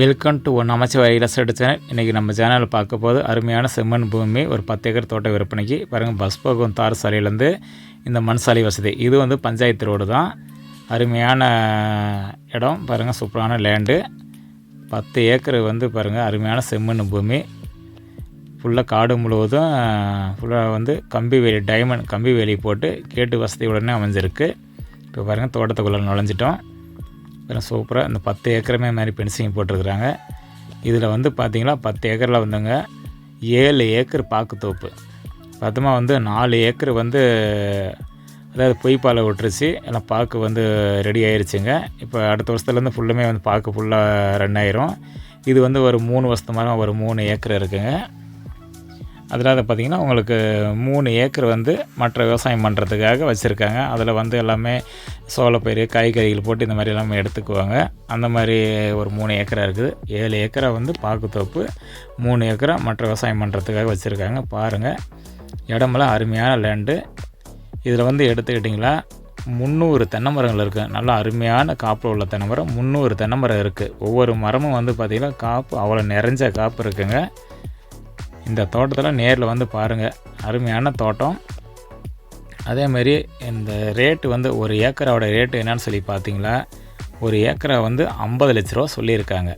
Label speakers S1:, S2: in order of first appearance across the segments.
S1: Welcome to one அமைச்சர் இலஸ்ட்ரேட் channel இன்றைக்கி நம்ம சேனலில் பார்க்க போது அருமையான செம்மண் பூமி ஒரு பத்து ஏக்கர் தோட்ட விற்பனைக்கு. பாருங்கள் பஸ் போகும் தார் சாலையிலேருந்து இந்த மண் சாலை வசதி. இது வந்து பஞ்சாயத்து ரோடு தான். அருமையான இடம். பாருங்கள் சூப்பரான லேண்டு பத்து ஏக்கர் வந்து பாருங்கள் அருமையான செம்மண் பூமி. ஃபுல்லாக காடு முழுவதும் ஃபுல்லாக வந்து கம்பி வேலி டைமண்ட் கம்பி வேலி போட்டு கேட்டு வசதி உடனே அமைஞ்சிருக்கு. இப்போ பாருங்கள் தோட்டத்துக்குள்ளே நுழைஞ்சிட்டோம். அப்புறம் சூப்பராக இந்த பத்து ஏக்கருமே மாதிரி பென்சிங் போட்டிருக்கிறாங்க. இதில் வந்து பார்த்திங்கன்னா பத்து ஏக்கரில் வந்துங்க ஏழு ஏக்கர் பாக்குத்தோப்பு. பத்தமா வந்து நாலு ஏக்கர் வந்து அதாவது பொய்ப்பாலை விட்டுருச்சு. எல்லாம் பாக்கு வந்து ரெடி ஆயிடுச்சுங்க இப்போ அடுத்த வருஷத்துலேருந்து ஃபுல்லுமே வந்து பாக்கு ஃபுல்லாக ரன் ஆயிரும். இது வந்து ஒரு மூணு வருஷத்து மாதிரி ஒரு மூணு ஏக்கர் இருக்குங்க. அதில் அதை பார்த்திங்கன்னா உங்களுக்கு மூணு ஏக்கர் வந்து மற்ற விவசாயம் பண்ணுறதுக்காக வச்சுருக்காங்க. அதில் வந்து எல்லாமே சோளப்பயிர் காய்கறிகள் போட்டு இந்த மாதிரி எல்லாமே எடுத்துக்குவாங்க. அந்த மாதிரி ஒரு மூணு ஏக்கராக இருக்குது. ஏழு ஏக்கரை வந்து பாக்குத்தோப்பு மூணு ஏக்கரை மற்ற விவசாயம் பண்ணுறதுக்காக வச்சுருக்காங்க. பாருங்கள் இடமெல்லாம் அருமையான லேண்டு இதில் வந்து எடுத்துக்கிட்டிங்களா முந்நூறு தென்னை மரங்கள் இருக்குது. நல்லா அருமையான காப்பில் உள்ள தென்னை மரம் முந்நூறு தென்னை மரம் இருக்குது. ஒவ்வொரு மரமும் வந்து பார்த்திங்கன்னா காப்பு அவ்வளோ நிறைஞ்ச காப்பு இருக்குங்க. இந்த தோட்டத்தில் நேரில் வந்து பாருங்கள் அருமையான தோட்டம். அதேமாரி இந்த ரேட்டு வந்து ஒரு ஏக்கரோட ரேட்டு என்னன்னு சொல்லி பார்த்தீங்களா ஒரு ஏக்கரை வந்து ஐம்பது லட்ச ரூபா சொல்லியிருக்காங்க.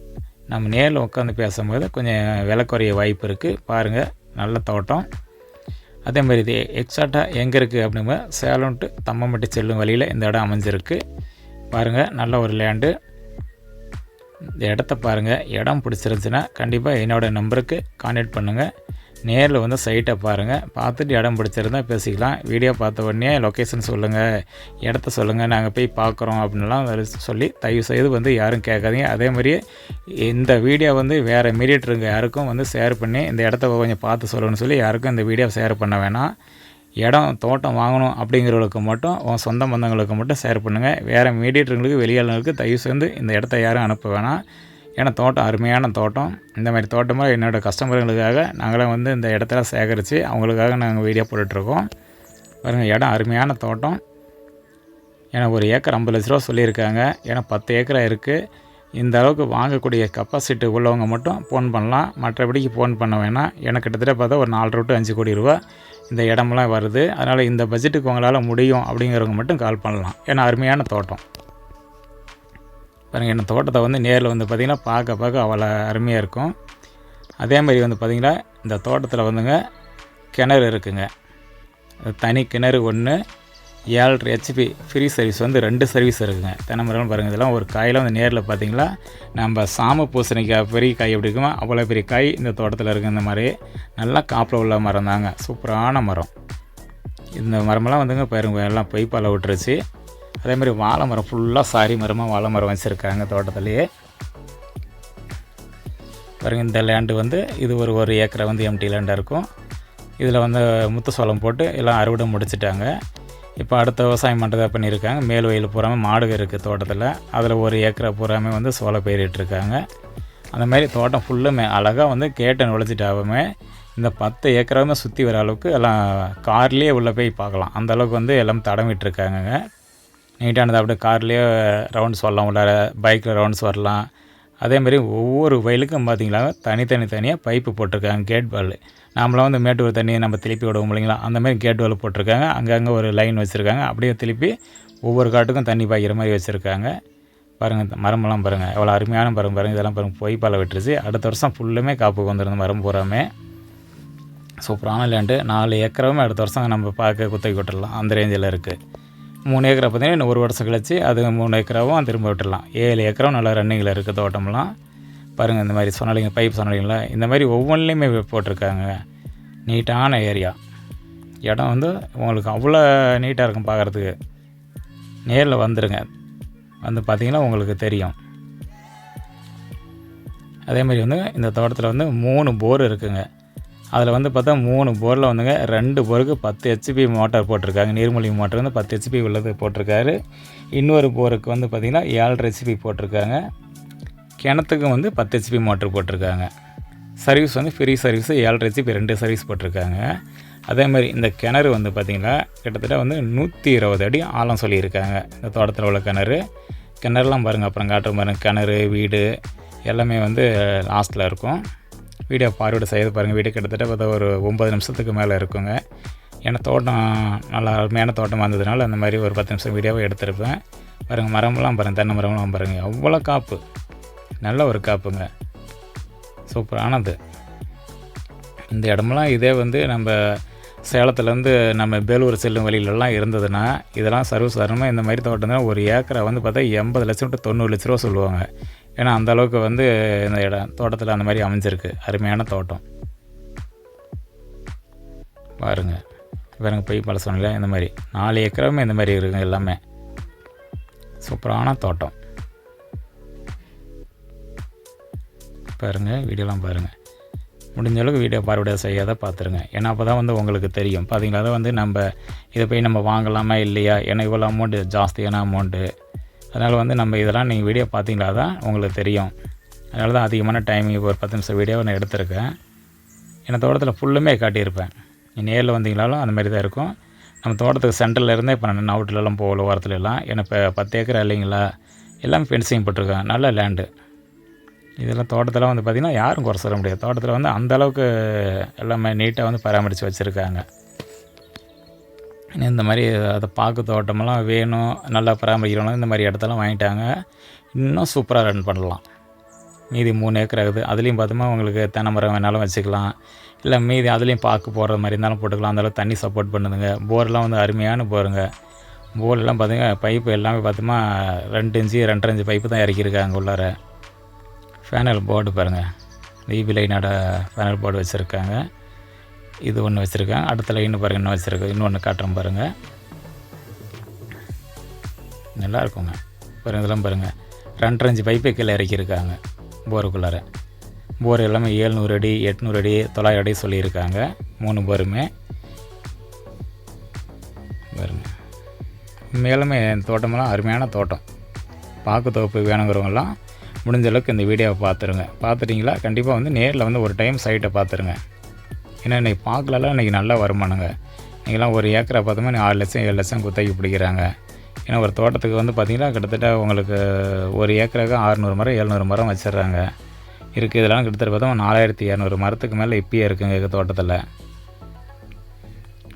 S1: நம்ம நேரில் உட்காந்து பேசும்போது கொஞ்சம் விலை குறைய வாய்ப்பு இருக்குது பாருங்கள் நல்ல தோட்டம். அதேமாதிரி இது எக்ஸாக்டாக எங்கே இருக்குது அப்படிங்கும்போது சேலம் டு தம்மம்பட்டி செல்லும் வழியில் இந்த இடம் அமைஞ்சிருக்கு. பாருங்கள் நல்ல ஒரு லேண்டு இந்த இடத்த பாருங்கள் இடம் பிடிச்சிருந்துச்சுன்னா கண்டிப்பாக என்னோடய நம்பருக்கு கான்டாக்ட் பண்ணுங்கள் நேரில் வந்து சைட்டை பாருங்கள் பார்த்துட்டு இடம் பிடிச்சிருந்தா பேசிக்கலாம். வீடியோ பார்த்த உடனே லொக்கேஷன் சொல்லுங்கள் இடத்த சொல்லுங்கள் நாங்கள் போய் பார்க்குறோம் அப்படின்லாம் சொல்லி தயவு செய்து வந்து யாரும் கேட்காதீங்க. அதே மாதிரியே இந்த வீடியோ வந்து வேறு மீடியேட்டருங்க யாருக்கும் வந்து ஷேர் பண்ணி இந்த இடத்த கொஞ்சம் பார்த்து சொல்லணும்னு சொல்லி யாருக்கும் இந்த வீடியோ ஷேர் பண்ண வேணாம். இடம் தோட்டம் வாங்கணும் அப்படிங்கிறவங்களுக்கு மட்டும் உன் சொந்த பந்தங்களுக்கு மட்டும் ஷேர் பண்ணுங்கள் வேறு மீடியேட்டருங்களுக்கு வெளியாளர்களுக்கு தயவு சேர்ந்து இந்த இடத்த யாரும் அனுப்ப வேணாம். ஏன்னா தோட்டம் அருமையான தோட்டம். இந்த மாதிரி தோட்டமாக என்னோடய கஸ்டமர்களுக்காக நாங்களாம் வந்து இந்த இடத்துல சேகரித்து அவங்களுக்காக நாங்கள் வீடியோ போட்டுட்ருக்கோம். பாருங்கள் இடம் அருமையான தோட்டம். ஏன்னா ஒரு ஏக்கர் ஐம்பது லட்ச ரூபா சொல்லியிருக்காங்க. ஏன்னா பத்து ஏக்கராக இருக்குது இந்த அளவுக்கு வாங்கக்கூடிய கெப்பாசிட்டி உள்ளவங்க மட்டும் ஃபோன் பண்ணலாம். மற்றபடிக்கு ஃபோன் பண்ண வேணாம். எனக்கு கிட்டத்தட்ட பார்த்தா ஒரு நாலு டு அஞ்சு கோடி ரூபா இந்த இடமெல்லாம் வருது. அதனால் இந்த பட்ஜெட்டுக்கு உங்களால் முடியும் அப்படிங்கிறவங்க மட்டும் கால் பண்ணலாம். ஏன்னா அருமையான தோட்டம். பாருங்கள் என்ன தோட்டத்தை வந்து நேரில் வந்து பார்த்திங்கன்னா பார்க்க பார்க்க அவ்வளோ அருமையாக இருக்கும். அதே மாதிரி வந்து பார்த்திங்கன்னா இந்த தோட்டத்தில் வந்துங்க கிணறு இருக்குங்க. தனி கிணறு ஒன்று ஏழரை ஹெச்பி ஃப்ரீ சர்வீஸ் வந்து ரெண்டு சர்வீஸ் இருக்குங்க. தினமரம் பாருங்கள் இதெல்லாம் ஒரு காயில் வந்து நேரில் பார்த்தீங்களா நம்ம சாம பூசணிக்காய் பெரிய காய் எப்படி இருக்குமோ அவ்வளோ பெரிய காய் இந்த தோட்டத்தில் இருக்குது இந்த மாதிரி நல்லா காப்பில் உள்ள மரம் தாங்க. சூப்பரான மரம். இந்த மரமெல்லாம் வந்துங்க பாருங்க எல்லாம் பொய்ப்பால் விட்டுருச்சு. அதே மாதிரி வாழை மரம் ஃபுல்லாக சாரி மரமாக வாழை மரம் வச்சுருக்காங்க தோட்டத்துலேயே. பாருங்க இந்த லேண்டு வந்து இது ஒரு ஒரு ஏக்கரை வந்து எம்டி லேண்டாக இருக்கும். இதில் வந்து முத்து சோளம் போட்டு எல்லாம் அறுவடை முடிச்சிட்டாங்க. இப்போ அடுத்த விவசாயம் பண்ணுறதா பண்ணியிருக்காங்க. மேல் வயல் பூராமல் மாடுக இருக்குது தோட்டத்தில். அதில் ஒரு ஏக்கரை பூராமே வந்து சோளம் பயிரிட்டுருக்காங்க. அந்த மாதிரி தோட்டம் ஃபுல்லுமே அழகாக வந்து கேட்டை நுழைச்சிட்டாவுமே இந்த பத்து ஏக்கராவுமே சுற்றி வர அளவுக்கு எல்லாம் கார்லேயே உள்ளே போய் பார்க்கலாம். அந்த அளவுக்கு வந்து எல்லாம் தடம் நீட்டானது அப்படியே கார்லேயே ரவுண்ட்ஸ் வரலாம். உள்ளார பைக்கில் ரவுண்ட்ஸ் வரலாம். அதேமாதிரி ஒவ்வொரு வயலுக்கும் பார்த்திங்களா தனித்தனி தனியாக பைப்பு போட்டிருக்காங்க கேட் வால். நாமளாம் வந்து மேட்டூர் தண்ணியை நம்ம திருப்பி விடுவோம் இல்லைங்களா? அந்த மாதிரி கேட் வால் போட்டிருக்காங்க. அங்கங்கே ஒரு லைன் வச்சுருக்காங்க. அப்படியே திருப்பி ஒவ்வொரு காட்டுக்கும் தண்ணி பாய்க்கிற மாதிரி வச்சுருக்காங்க. பாருங்கள் மரமெல்லாம் பாருங்கள் எவ்வளோ அருமையான மரம் பாருங்கள் இதெல்லாம் பாருங்கள் பொய் பாலை விட்டுருச்சு. அடுத்த வருஷம் ஃபுல்லுமே காப்புக்கு வந்துருந்த மரம் பூராமே. சூப்பரான லேண்டு நாலு ஏக்கரவும் அடுத்த வருஷம் நம்ம பார்க்க குத்தகை விட்டுடலாம். அந்த ரேஞ்சில் இருக்குது மூணு ஏக்கரை பார்த்தீங்கன்னா இன்னும் ஒரு வருஷம் கழிச்சு அது மூணு ஏக்கராவும் திரும்ப விட்டுடலாம். ஏழு ஏக்கரும் நல்லா ரன்னிங்கில் இருக்குது தோட்டம்லாம். பாருங்கள் இந்த மாதிரி சொன்னாலிங்க பைப் சொன்னாலிங்களா? இந்த மாதிரி ஒவ்வொன்றிலையுமே போட்டிருக்காங்க. நீட்டான ஏரியா இடம் வந்து உங்களுக்கு அவ்வளோ நீட்டாக இருக்கும் பார்க்குறதுக்கு நேரில் வந்துடுங்க வந்து பார்த்திங்கன்னா உங்களுக்கு தெரியும். அதே மாதிரி வந்து இந்த தோட்டத்தில் வந்து மூணு போர் இருக்குங்க. அதில் வந்து பார்த்தா மூணு போரில் வந்துங்க ரெண்டு போருக்கு பத்து ஹெச்பி மோட்டார் போட்டிருக்காங்க. நீர்மூழ்கி மோட்டர் வந்து பத்து ஹெச்பி உள்ளது போட்டிருக்காரு. இன்னொரு போருக்கு வந்து பார்த்திங்கன்னா ஏழரை ஹெச்பி போட்டிருக்காங்க. கிணத்துக்கும் வந்து பத்து ஹெச்பி மோட்ரு போட்டிருக்காங்க. சர்வீஸ் வந்து ஃப்ரீ சர்வீஸ் ஏழரை ஹெச்பி ரெண்டு சர்வீஸ் போட்டிருக்காங்க. அதே மாதிரி இந்த கிணறு வந்து பார்த்திங்கன்னா கிட்டத்தட்ட வந்து நூற்றி இருபது அடி ஆழம் சொல்லியிருக்காங்க. இந்த தோட்டத்தில் உள்ள கிணறு. கிணறுலாம் பாருங்கள் அப்புறம் காட்டுற பாருங்கள் கிணறு வீடு எல்லாமே வந்து லாஸ்ட்டில் இருக்கும். வீடியோ பார்வையிட செய்து பாருங்கள் வீடியோ கிட்டத்தட்ட பார்த்தா ஒரு ஒம்பது நிமிஷத்துக்கு மேலே இருக்குங்க. ஏன்னா தோட்டம் நல்லா அருமையான தோட்டம் வந்ததுனால அந்த மாதிரி ஒரு பத்து நிமிஷம் வீடியோவை எடுத்திருப்பேன். பாருங்கள் மரம்லாம் பாருங்கள் தென்னை மரம்லாம் பாருங்கள் அவ்வளோ காப்பு. நல்ல ஒரு காப்புங்க. சூப்பரானது இந்த இடமெல்லாம் இதே வந்து நம்ம சேலத்துலேருந்து நம்ம பேலூர் செல்லும் வழியிலலாம் இருந்ததுன்னா இதெல்லாம் சர்வசாதாரணமாக இந்த மாதிரி தோட்டம் தான் ஒரு ஏக்கரை வந்து பார்த்தா எண்பது லட்சம் டு தொண்ணூறு லட்ச ரூபா சொல்லுவாங்க. ஏன்னா அந்த அளவுக்கு வந்து இந்த இடம் தோட்டத்தில் அந்த மாதிரி அமைஞ்சிருக்கு. அருமையான தோட்டம். பாருங்கள் பாருங்க போய் பல சொன்னல இந்த மாதிரி. நாலு ஏக்கரமே இந்த மாதிரி இருக்குங்க எல்லாமே. சூப்பரான தோட்டம். பாருங்கள் வீடியோலாம் பாருங்கள் முடிஞ்ச அளவுக்கு வீடியோ பார்வையாக செய்யாத பார்த்துருங்க ஏன்னா அப்போ தான் வந்து உங்களுக்கு தெரியும். பார்த்தீங்களா வந்து நம்ம இதை போய் நம்ம வாங்கலாமா இல்லையா? ஏன்னா இவ்வளோ அமௌண்ட்டு ஜாஸ்தியான அமௌண்ட்டு அதனால் வந்து நம்ம இதெல்லாம் நீங்கள் வீடியோ பார்த்தீங்களா தான் உங்களுக்கு தெரியும். அதனால தான் அதிகமான டைமிங் ஒரு பத்து நிமிஷம் வீடியோவை நான் எடுத்திருக்கேன். ஏன்னா தோட்டத்தில் ஃபுல்லுமே காட்டியிருப்பேன். நீ நேரில் வந்தீங்களாலும் அந்த மாதிரி தான் இருக்கும். நம்ம தோட்டத்துக்கு சென்டரில் இருந்தே இப்போ நான் அவுட்லலாம் போகல ஓரத்துல எல்லாம். ஏன்னா இப்போ பத்து ஏக்கர் இல்லைங்களா? எல்லாமே ஃபென்சிங் போட்டிருக்கேன் நல்ல லேண்டு இதெல்லாம் தோட்டத்தில் வந்து பார்த்திங்கன்னா யாரும் குறை சொல்ல முடியாது. தோட்டத்தில் வந்து அந்த அளவுக்கு எல்லாமே நீட்டாக வந்து பராமரித்து வச்சுருக்காங்க. இந்த மாதிரி அதை பார்க்க தோட்டமெல்லாம் வேணும் நல்லா பராமரிக்கிறவங்களாம் இந்த மாதிரி இடத்தெல்லாம் வாங்கிட்டாங்க. இன்னும் சூப்பராக ரன் பண்ணலாம். மீதி மூணு ஏக்கர் ஆகுது. அதுலேயும் பார்த்தோமா உங்களுக்கு தென்னை மரம் வேணாலும் வச்சுக்கலாம். இல்லை மீதி அதுலேயும் பார்க்க போடுற மாதிரி இருந்தாலும் போட்டுக்கலாம். அந்தளவுக்கு தண்ணி சப்போர்ட் பண்ணுதுங்க. போர்லாம் வந்து அருமையான போருங்க. போர்லாம் பார்த்தீங்கன்னா பைப்பு எல்லாமே பார்த்தோமா ரெண்டு இன்ச்சு ரெண்டரை இன்ச்சு பைப்பு தான் இறக்கியிருக்காங்க உள்ளார. ஃபேனல் போர்டு பாருங்கள் ஈபி லைனோட ஃபேனல் போர்டு வச்சுருக்காங்க. இது ஒன்று வச்சுருக்கேன். அடுத்த லைன் பாருங்கள் இன்னும் வச்சுருக்கேன். இன்னொன்று காட்டுறேன் பாருங்கள் நல்லா இருக்குங்க. பாருங்கள் இதெல்லாம் பாருங்கள் ரெண்டரை அஞ்சு பைப்பை கீழே இறக்கியிருக்காங்க. போருக்குள்ளார. போர் எல்லாமே ஏழ்நூறு அடி எட்நூறு அடி தொள்ளாயிரம் அடி சொல்லியிருக்காங்க. மூணு போருமே. பாருங்க. மேலுமே தோட்டமெல்லாம் அருமையான தோட்டம். பாக்கு தொகுப்பு வேணுங்கிறவங்கலாம் முடிஞ்ச அளவுக்கு இந்த வீடியோவை பார்த்துருங்க. பார்த்துட்டிங்களா? கண்டிப்பாக வந்து நேரில் வந்து ஒரு டைம் சைட்டை பார்த்துருங்க. ஏன்னா இன்றைக்கி பார்க்கலலாம் இன்றைக்கி நல்லா வருமானங்க. நீங்களாம் ஒரு ஏக்கரை பார்த்தோம்னா ஆறு லட்சம் ஏழு லட்சம் குத்தகைக்கு பிடிக்கிறாங்க. ஏன்னா ஒரு தோட்டத்துக்கு வந்து பார்த்திங்கன்னா கிட்டத்தட்ட உங்களுக்கு ஒரு ஏக்கருக்கு ஆறுநூறு மரம் எழுநூறு மரம் வச்சிடுறாங்க. இருக்குது இதெல்லாம் கிட்டத்தட்ட பார்த்தோம் நாலாயிரத்தி இரநூறு மரத்துக்கு மேலே இப்பயே இருக்குங்க எங்கள் தோட்டத்தில்.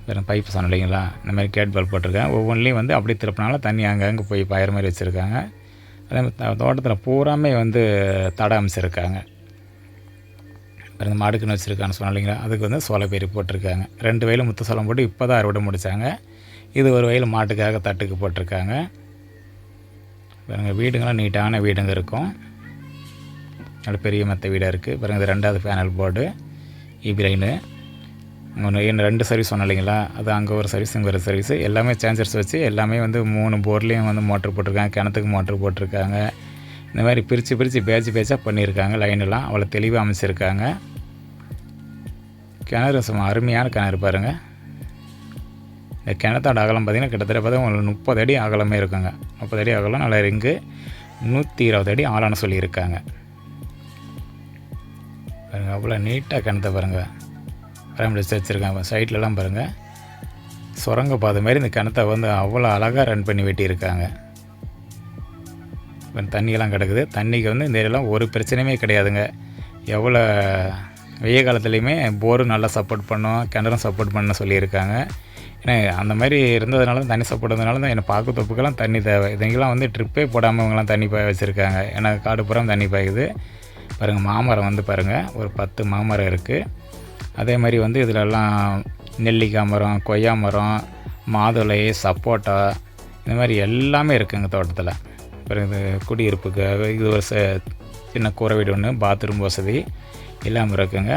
S1: வெறும் பைப்பு சொன்ன இல்லைங்களா? இந்த மாதிரி கேட் பல்ப் போட்டிருக்கேன். ஒவ்வொன்றிலையும் வந்து அப்படியே திருப்பினாலும் தண்ணி அங்கங்கே போய் பாயிற மாதிரி வச்சுருக்காங்க. அதே மாதிரி தோட்டத்தில் பூராமே வந்து தடை அமைச்சிருக்காங்க. இந்த மாடுக்குன்னு வச்சுருக்கான்னு சொன்னாலிங்களா அதுக்கு வந்து சோளப்பேரி போட்டிருக்காங்க. ரெண்டு வயலும் முத்து சோளம் போட்டு இப்போ தான் அறுவடை முடித்தாங்க இது ஒரு வயல் மாட்டுக்காக தட்டுக்கு போட்டிருக்காங்க. பாருங்கள் வீடுங்களாம் நீட்டான வீடுங்க இருக்கும். நல்ல பெரிய மற்ற வீடாக இருக்குது பாருங்கள் இது ரெண்டாவது பேனல் போர்டு இபி லைனு ரெண்டு சர்வீஸ் சொன்னோம் இல்லைங்களா? அது அங்கே ஒரு சர்வீஸ் இங்கே ஒரு சர்வீஸ் எல்லாமே சேஞ்சர்ஸ் வச்சு எல்லாமே வந்து மூணு போர்லேயும் வந்து மோட்ரு போட்டிருக்காங்க. கிணத்துக்கு மோட்ரு போட்டிருக்காங்க. இந்த மாதிரி பிரித்து பிரித்து பேச்சு பேச்சாக பண்ணியிருக்காங்க லைனெல்லாம் அவ்வளோ தெளிவாக அமைச்சிருக்காங்க. கிணறு சும்மா அருமையான கிணறு பாருங்கள் இந்த கிணத்தோட அகலம் பார்த்திங்கன்னா கிட்டத்தட்ட பார்த்தா உங்களுக்கு முப்பது அடி அகலமே இருக்குங்க. முப்பது அடி அகலம் நல்லா இருக்கு நூற்றி இருபது அடி ஆளான சொல்லியிருக்காங்க. பாருங்கள் அவ்வளோ நீட்டாக கிணத்த பாருங்கள் பராமரித்து வச்சுருக்காங்க சைட்லலாம் பாருங்கள் சுரங்க பாதை மாதிரி இந்த கிணத்த வந்து அவ்வளோ அழகாக ரன் பண்ணி வெட்டியிருக்காங்க. இருக்காங்க தண்ணியெல்லாம் கிடக்குது. தண்ணிக்கு வந்து இந்த ஏரியாலாம் ஒரு பிரச்சனையுமே கிடையாதுங்க. எவ்வளோ வெய்ய காலத்துலேயுமே போரும் நல்லா சப்போர்ட் பண்ணும் கிணறும் சப்போர்ட் பண்ண சொல்லியிருக்காங்க. ஏன்னா அந்த மாதிரி இருந்ததுனால தான் தண்ணி சப்போர்ட் இருந்ததுனால தான் என்னை பார்க்க தொப்புக்கெல்லாம் தண்ணி தேவை. இதுங்கெல்லாம் வந்து ட்ரிப்பே போடாமல் இவங்கெல்லாம் தண்ணி பாய வச்சுருக்காங்க. ஏன்னா காடு புறம் தண்ணி பாயுது. பாருங்கள் மாமரம் வந்து பாருங்கள் ஒரு பத்து மாமரம் இருக்குது அதே மாதிரி வந்து இதிலெல்லாம் நெல்லிக்காய் மரம் கொய்யா மரம் மாதுளை சப்போட்டா இந்த மாதிரி எல்லாமே இருக்குங்க தோட்டத்தில். அப்புறம் இது குடியிருப்புக்காக இது ஒரு ச சின்ன கூரை வீடு ஒன்று பாத்ரூம் வசதி எல்லாமே இருக்குங்க.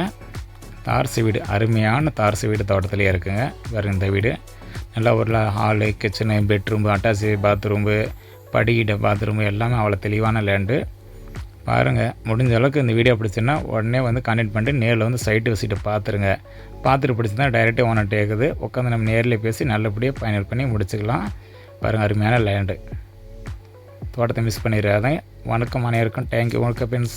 S1: தார்சு வீடு அருமையான தார்சு வீடு தோட்டத்துலேயே இருக்குங்க. வேறு இந்த வீடு? நல்லா ஒரு ஹாலு கிச்சனு பெட்ரூம் அட்டாச்சு பாத்ரூம்பு படிக்கிட்ட பாத்ரூம் எல்லாமே அவ்வளோ தெளிவான லேண்டு. பாருங்கள் முடிஞ்ச அளவுக்கு இந்த வீடியோ பிடிச்சுன்னா உடனே வந்து கனெக்ட் பண்ணிட்டு நேரில் வந்து சைட்டு விசிட்டு பார்த்துருங்க பார்த்துட்டு பிடிச்சிருந்தா டைரெக்டாக ஓனர் டேக்குது உட்காந்து நம்ம நேரில் பேசி நல்லபடியாக ஃபைனல் பண்ணி முடிச்சுக்கலாம். பாருங்கள் அருமையான லேண்டு தோட்டத்தை மிஸ் பண்ணிடாதேன் வணக்கம் அனைவருக்கும். தேங்க்யூ வணக்கம் ஃப்ரெண்ட்ஸ்